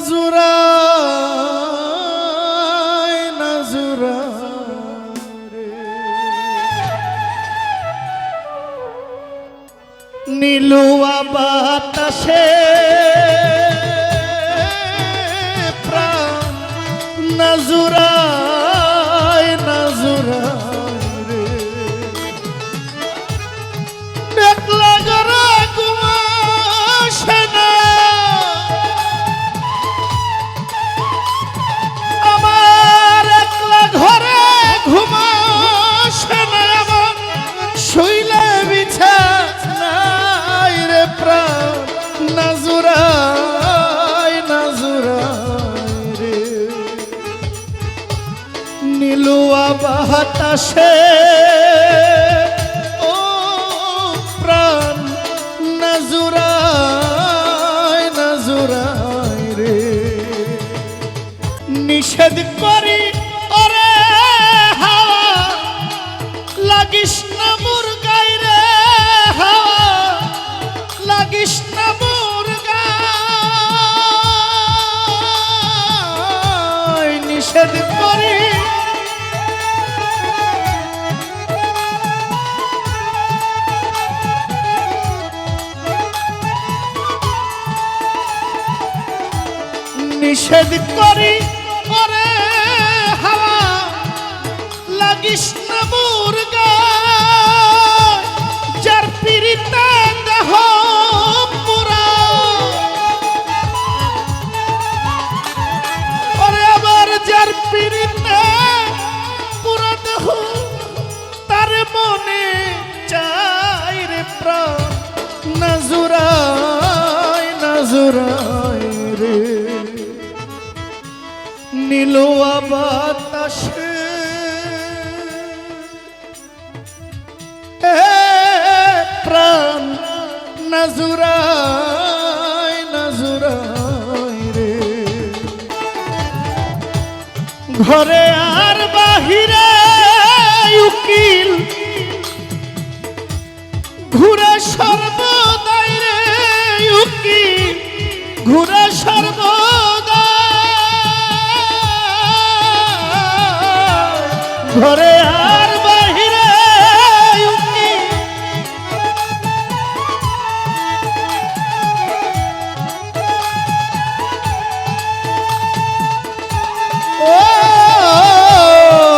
নাজুরা নাজুরা নীলুয়া বাতাসে প্রাণ নাজুরায় নীলুয়া বাতাসে ও প্রাণ নাজুরায় নাজুরায় রে। নিষেধ করি নিষেধ করি ওরে হাওয়া লাগিস না মুরগা। যার পীড়িত দেহ নীলোয়া বাতাসে প্রাণ নাজুরায় নাজুরায় রে। ঘরে আর বাহিরে উকিল। ঘুরে সর্বদাই রে উকিল। ঘুরে সর্বদা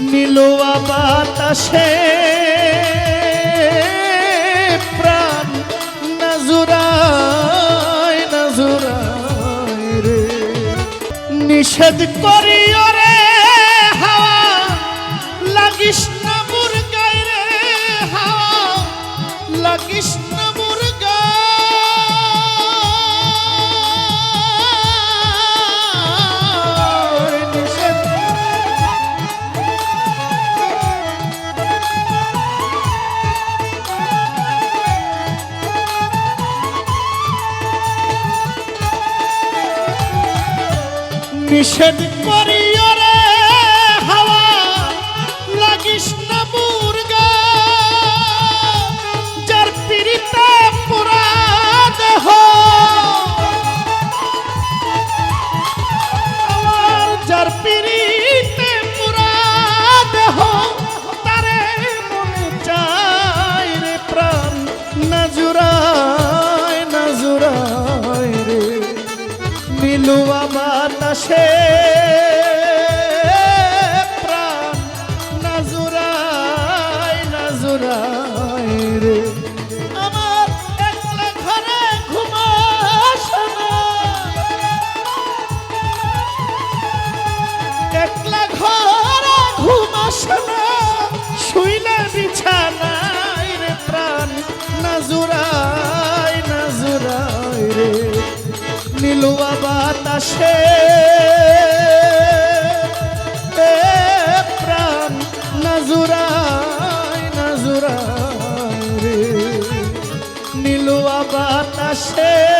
নীলোয়া বাতাসে প্রাণ নাজুরায় নাজুরায় রে। নিষেধ করি রে, হাওয়া। লাগিস না মুরগায় রে, হাওয়া। লাগিস নিষেধ করি। বাতাসে প্রাণ নাজুরায় নাজুরায় রে। আমার একলা ঘরে ঘুমাস না। একলা ঘরে ঘুমাস না। শুইলে বিছানায় রে প্রাণ নাজুরায় নাজুরায় রে। নীলুয়া বাতাসে বাতাসে